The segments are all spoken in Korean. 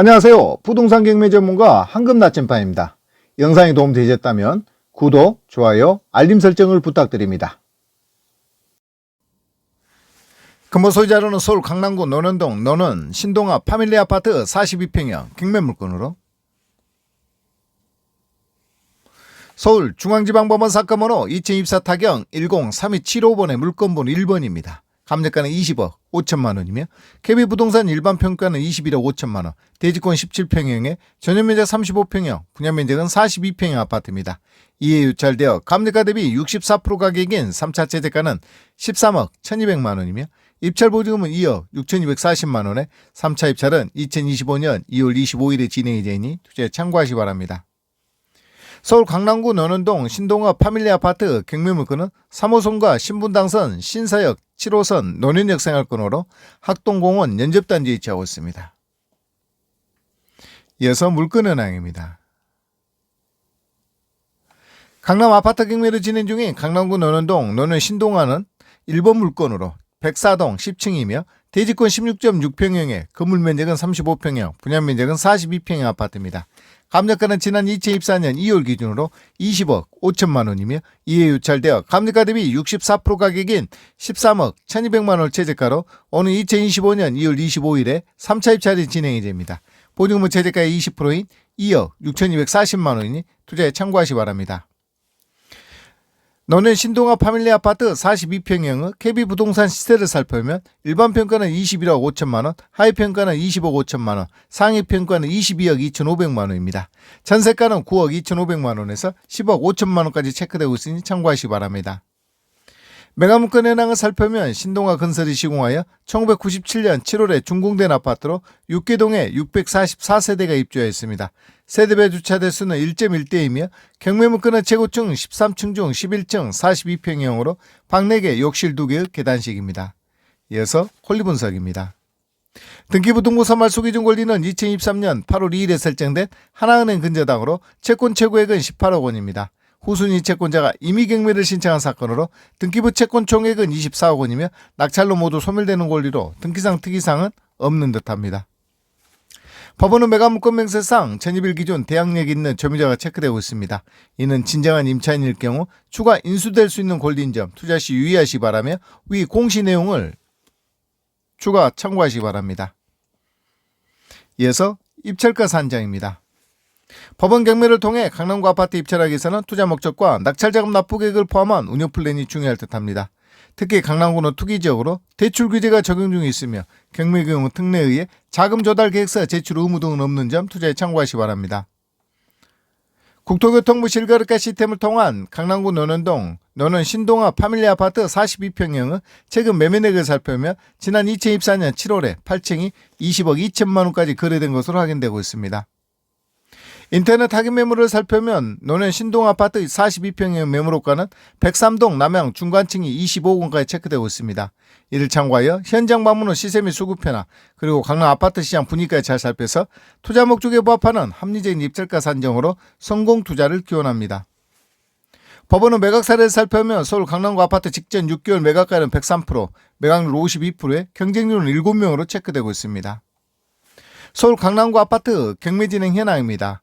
안녕하세요. 부동산 경매 전문가 황금 나침반입니다. 영상이 도움되셨다면 구독, 좋아요, 알림 설정을 부탁드립니다. 근본 소유자로는 서울 강남구 노년동 노는 신동아 파밀리 아파트 42평형 경매 물건으로 서울 중앙지방법원 사건번호 2024 타경 103275번의 물건번호 1번입니다. 감정가는 20억 5천만 원이며 KB 부동산 일반 평가는 21억 5천만 원, 대지권 17평형에 전용 면적 35평형, 분양 면적은 42평형 아파트입니다. 이에 유찰되어 감정가 대비 64% 가격인 3차 최저가는 13억 1200만 원이며 입찰 보증금은 2억 6240만 원에 3차 입찰은 2025년 2월 25일에 진행이 되니 투자에 참고하시 기 바랍니다. 서울 강남구 논현동 신동아 파밀리 아파트 경매물건은 3호선과 신분당선 신사역 7호선 논현역 생활권으로 학동공원 연접단지에 위치하고 있습니다. 이어서 물건 현황입니다. 강남 아파트 경매를 진행 중인 강남구 논현동 논현 신동아는 1번 물건으로 104동 10층이며 대지권 16.6평형에 건물 면적은 35평형, 분양 면적은 42평형 아파트입니다. 감정가는 지난 2024년 2월 기준으로 20억 5천만 원이며 이에 유찰되어 감정가 대비 64% 가격인 13억 1200만 원 최저가로 오는 2025년 2월 25일에 3차 입찰이 진행이 됩니다. 보증금 최저가의 20%인 2억 6240만 원이니 투자에 참고하시 기 바랍니다. 너는 신동아 파밀리 아파트 42평형의 KB 부동산 시세를 살펴보면 일반 평가는 21억 5천만 원, 하위 평가는 20억 5천만 원, 상위 평가는 22억 2,500만 원입니다. 전세가는 9억 2,500만 원에서 10억 5천만 원까지 체크되고 있으니 참고하시기 바랍니다. 메가문건 현황을 살펴보면 신동아 건설이 시공하여 1997년 7월에 준공된 아파트로 6개동에 644세대가 입주하였습니다. 세대별 주차 대수는 1.1대이며 경매문건은 최고층 13층 중 11층 42평형으로 방 4개, 욕실 2개의 계단식입니다. 이어서 권리 분석입니다. 등기부등본사 말소 기준 권리는 2023년 8월 2일에 설정된 하나은행 근저당으로 채권 최고액은 18억 원입니다. 후순위 채권자가 임의 경매를 신청한 사건으로 등기부 채권 총액은 24억 원이며 낙찰로 모두 소멸되는 권리로 등기상 특이사항은 없는 듯합니다. 법원은 매각물건 명세상 1021 기준 대항력 있는 점유자가 체크되고 있습니다. 이는 진정한 임차인일 경우 추가 인수될 수 있는 권리인 점 투자 시 유의하시 기 바라며 위 공시 내용을 추가 참고하시기 바랍니다. 이어서 입찰가 산정입니다. 법원 경매를 통해 강남구 아파트 입찰하기 위해서는 투자 목적과 낙찰자금 납부 계획을 포함한 운영 플랜이 중요할 듯합니다. 특히 강남구는 투기 지역으로 대출 규제가 적용 중에 있으며 경매 경우 특례에 의해 자금 조달 계획서 제출 의무 등은 없는 점 투자에 참고하시 기 바랍니다. 국토교통부 실거래가 시스템을 통한 강남구 논현동 노는 신동아 파밀리 아파트 42평형은 최근 매매액을 살펴보면 지난 2024년 7월에 8층이 20억 2천만 원까지 거래된 것으로 확인되고 있습니다. 인터넷 확인 매물을 살펴보면 노년 신동 아파트 42평형 매물호가는 103동 남양 중간층이 25억 원까지 체크되고 있습니다. 이를 참고하여 현장 방문 후 시세 및 수급 변화 그리고 강남 아파트 시장 분위기까지 잘 살펴서 투자 목적에 부합하는 합리적인 입찰가 산정으로 성공 투자를 기원합니다. 법원은 매각 사례를 살펴보면 서울 강남구 아파트 직전 6개월 매각가율은 103%, 매각률 52%에 경쟁률은 7명으로 체크되고 있습니다. 서울 강남구 아파트 경매 진행 현황입니다.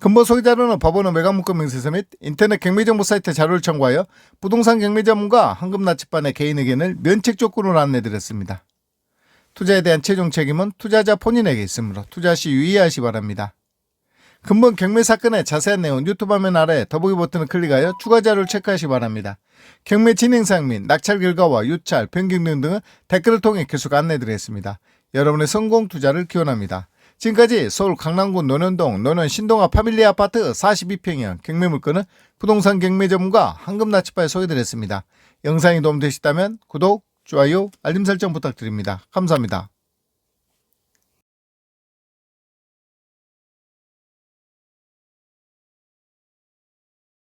근본 소개 자료는 법원의 매각문건 명세서 및 인터넷 경매정보 사이트 자료를 참고하여 부동산 경매 전문가 황금 나치반의 개인 의견을 면책 조건으로 안내드렸습니다. 투자에 대한 최종 책임은 투자자 본인에게 있으므로 투자 시 유의하시 기 바랍니다. 근본 경매 사건의 자세한 내용 유튜브 화면 아래 더보기 버튼을 클릭하여 추가 자료를 체크하시 기 바랍니다. 경매 진행 사항 및 낙찰 결과와 유찰, 변경 등 등은 댓글을 통해 계속 안내드리겠습니다. 여러분의 성공 투자를 기원합니다. 지금까지 서울 강남구 논현동 논현 신동아 파밀리 아파트 42평형 경매 물건은 부동산 경매 전문가 황금나치바에 소개드렸습니다. 영상이 도움되셨다면 구독, 좋아요, 알림 설정 부탁드립니다. 감사합니다.